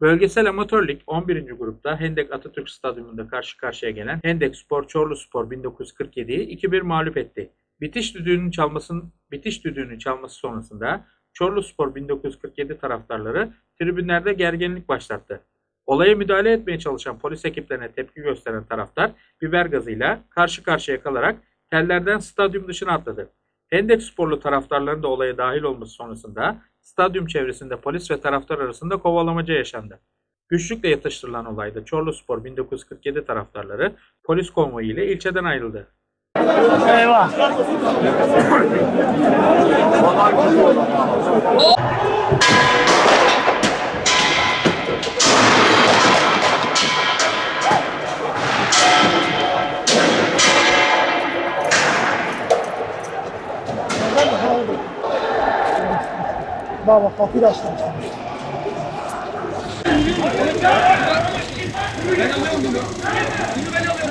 Bölgesel Amatör Lig 11. grupta Hendek Atatürk Stadyumunda karşı karşıya gelen Hendek Spor Çorlu Spor 1947'yi 2-1 mağlup etti. Bitiş düdüğünün çalmasının bitiş düdüğünün çalması sonrasında Çorlu Spor 1947 taraftarları tribünlerde gerginlik başlattı. Olaya müdahale etmeye çalışan polis ekiplerine tepki gösteren taraftar biber gazıyla karşı karşıya kalarak tellerden stadyum dışına atladı. Hendek sporlu taraftarların da olaya dahil olması sonrasında stadyum çevresinde polis ve taraftar arasında kovalamaca yaşandı. Güçlükle yatıştırılan olayda Çorlu Spor 1947 taraftarları polis konvoyu ile ilçeden ayrıldı. Eyvah. Bak bak açtım. Ben alıyorum bunu. Bunu ben alıyorum.